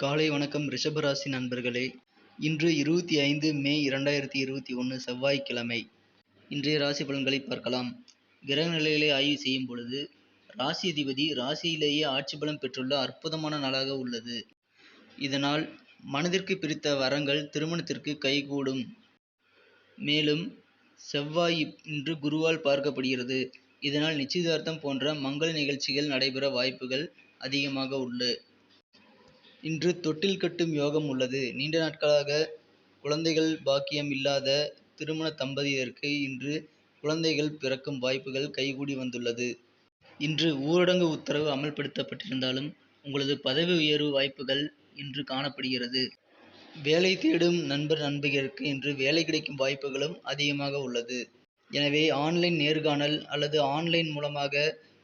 காலை வணக்கம் ரிஷபராசி நண்பர்களே. இன்று இருபத்தி ஐந்து மே இரண்டாயிரத்தி இருபத்தி ஒன்று செவ்வாய்க்கிழமை. இன்றைய ராசி பலன்களை பார்க்கலாம். கிரக நிலைகளை ஆய்வு செய்யும் பொழுது ராசி அதிபதி ராசியிலேயே ஆட்சி பலம் பெற்றுள்ள அற்புதமான நாளாக உள்ளது. இதனால் மனதிற்கு பிரித்த வரங்கள் திருமணத்திற்கு கைகூடும். மேலும் செவ்வாய் இன்று குருவால் பார்க்கப்படுகிறது. இதனால் நிச்சயதார்த்தம் போன்ற மங்கள நிகழ்ச்சிகள் நடைபெற வாய்ப்புகள் அதிகமாக உள்ளது இன்று தொட்டில் கட்டும் யோகம் உள்ளது. நீண்ட நாட்களாக குழந்தைகள் பாக்கியம் இல்லாத திருமண தம்பதியருக்கு இன்று குழந்தைகள் பிறக்கும் வாய்ப்புகள் கைகூடி வந்துள்ளது. இன்று ஊரடங்கு உத்தரவு அமல்படுத்தப்பட்டிருந்தாலும் உங்களது பதவி உயர்வு வாய்ப்புகள் இன்று காணப்படுகிறது. வேலை தேடும் நண்பர் நண்பிகருக்கு இன்று வேலை கிடைக்கும் வாய்ப்புகளும் அதிகமாக உள்ளது. எனவே ஆன்லைன் நேர்காணல் அல்லது ஆன்லைன் மூலமாக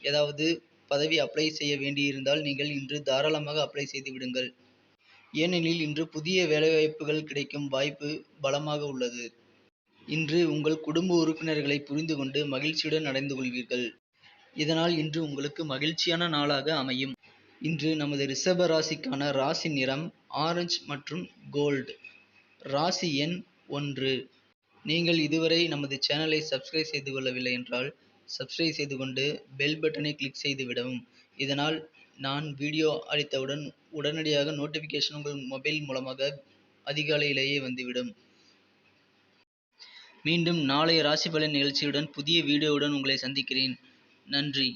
ஏதாவது பதவி அப்ளை செய்ய வேண்டியிருந்தால் நீங்கள் இன்று தாராளமாக அப்ளை செய்து விடுங்கள். ஏனெனில் இன்று புதிய வேலைவாய்ப்புகள் கிடைக்கும் வாய்ப்பு பலமாக உள்ளது. இன்று உங்கள் குடும்ப உறுப்பினர்களை புரிந்து கொண்டு மகிழ்ச்சியுடன் நடந்து கொள்வீர்கள். இதனால் இன்று உங்களுக்கு மகிழ்ச்சியான நாளாக அமையும். இன்று நமது ரிஷப ராசிக்கான ராசி நிறம் ஆரஞ்சு மற்றும் கோல்டு. ராசி எண் ஒன்று. நீங்கள் இதுவரை நமது சேனலை சப்ஸ்கிரைப் செய்து கொள்ளவில்லை என்றால் சப்ஸ்கிரைப் செய்து கொண்டு பெல் பட்டனை கிளிக் செய்து விடவும் இதனால் நான் வீடியோ அளித்தவுடன் உடனடியாக நோட்டிஃபிகேஷன் உங்கள் மொபைல் மூலமாக அதிகாலையிலேயே வந்துவிடும். மீண்டும் நாளைய ராசி பலன் நிகழ்ச்சியுடன் புதிய வீடியோவுடன் உங்களை சந்திக்கிறேன். நன்றி.